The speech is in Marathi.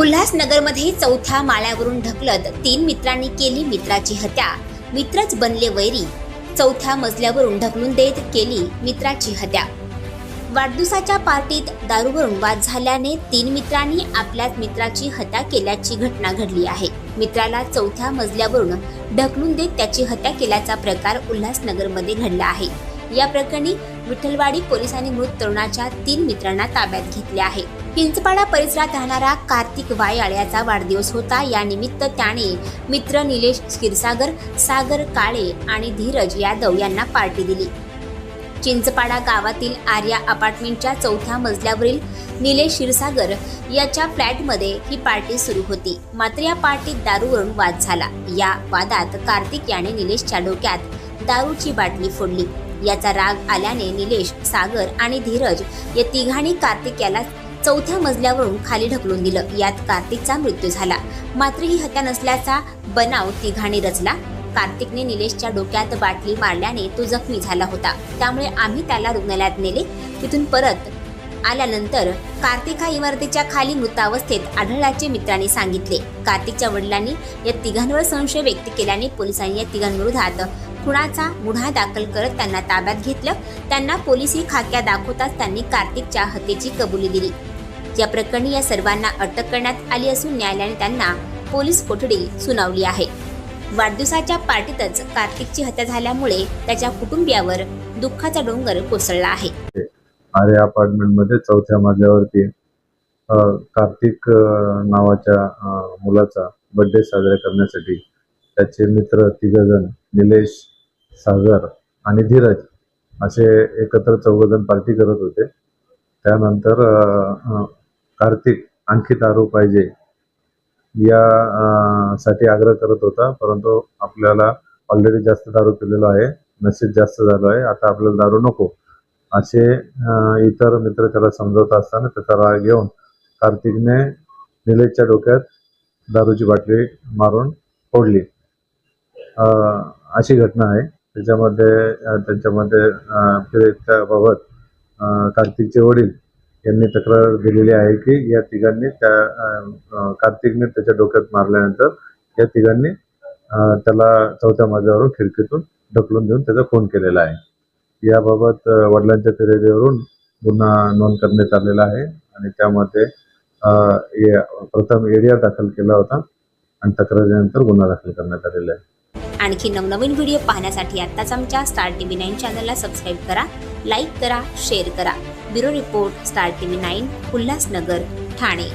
उल्हासनगरमध्ये चौथ्या माळ्यावरून ढकलत तीन मित्रांनी केली मित्राची हत्या. मित्रच बनले वैरी. चौथ्या मजल्यावरून ढकलून देत केली मित्राची हत्या. वाढदिवसाच्या पार्टीत दारूवरून वाद झाल्याने तीन मित्रांनी आपल्याच मित्राची हत्या केल्याची घटना घडली आहे. मित्राला चौथ्या मजल्यावरून ढकलून देत त्याची हत्या केल्याचा प्रकार उल्हासनगरमध्ये घडला आहे. या प्रकरणी विठ्ठलवाडी पोलिसांनी मृत तरुणाच्या तीन मित्रांना ताब्यात घेतले आहे. पिंचपाडा परिसरात राहणारा कार्तिक वायाळ याचा वाढदिवस होता. या निमित्त त्याने मित्र निलेश क्षीरसागर सागर काळे आणि धीरज यादव यांना पार्टी दिली. चिंचपाडा गावातील आर्या अपार्टमेंटच्या चौथ्या मजल्यावरील निलेश क्षीरसागर याच्या फ्लॅटमध्ये ही पार्टी सुरू होती. मात्र या पार्टीत दारूवरून वाद झाला. या वादात कार्तिक याने निलेशच्या डोक्यात दारूची बाटली फोडली. याचा राग आल्याने निलेश सागर आणि धीरज या तिघांनी कार्तिक याला चौथ्या मजल्यावरून खाली ढकलून दिलं. यात कार्तिकचा मृत्यू झाला. मात्र ही हत्या नसल्याचा बनाव तिघांनी रचला. कार्तिकने निलेशच्या डोक्यात बाटली मारल्याने तो जखमी झाला होता. त्यामुळे आम्ही त्याला रुग्णालयात नेले. तिथून परत आल्यानंतर कार्तिक हा इमारतीच्या खाली मृतावस्थेत आढळल्याचे मित्रांनी सांगितले. कार्तिकच्या वडिलांनी या तिघांवर संशय व्यक्त केल्याने पोलिसांनी या तिघांविरोधात खुणाचा गुन्हा दाखल करत त्यांना ताब्यात घेतलं. त्यांना पोलिसी खाक्या दाखवताच त्यांनी कार्तिकच्या हत्येची कबुली दिली. या प्रकरणी या सर्वांना अटक करण्यात आली असून न्यायालयाने त्यांना पोलीस कोठडी सुनावली आहे. वाढदिवसाच्या पार्टीतच कार्तिकची हत्या झाल्यामुळे त्याच्या कुटुंबियावर दुःखाचा डोंगर कोसळला आहे. आर्य अपार्टमेंटमध्ये चौथ्या मजल्यावरती कार्तिक नावाच्या मुलाचा बर्थडे साजरा करण्यासाठी त्याचे मित्र तिघजण निलेश सागर आणि धीरज असे एकत्र चौघजण पार्टी करत होते. त्यानंतर कार्तिक आणखी दारू पाहिजे या साठी आग्रह करत होता परंतु आपल्याला ऑलरेडी जास्त दारू पिलेलो आहे नशीब जास्त झालो आहे आता आपल्याला दारू नको. असे इतर मित्र त्याला समजवत असताना त्याचा राग घेऊन कार्तिकने निलेशच्या डोक्यात दारूची बाटली मारून फोडली. अशी घटना आहे. त्याच्यामध्ये त्यांच्यामध्ये त्याबाबत कार्तिकचे वडील यांनी तक्रार दिलेली आहे की या तिघांनी त्या कार्तिकने त्याच्या डोक्यात मारल्यानंतर या तिघांनी त्याला चौथ्या मजल्यावरून खिडकीतून ढकलून देऊन त्याचा खून केलेला आहे. याबाबत वडिलांच्या फिर्यादीवरून गुन्हा नोंद करण्यात आलेला आहे आणि त्यामध्ये प्रथम एरिया दाखल केला होता आणि तक्रारीनंतर गुन्हा दाखल करण्यात आलेला आहे. आणखी नवनवीन व्हिडिओ पाहण्यासाठी आत्ताच आमच्या स्टार टीव्ही नाईन चॅनलला सबस्क्राईब करा लाईक करा शेअर करा. Bureau report Star TV nine Ulhasnagar Thane.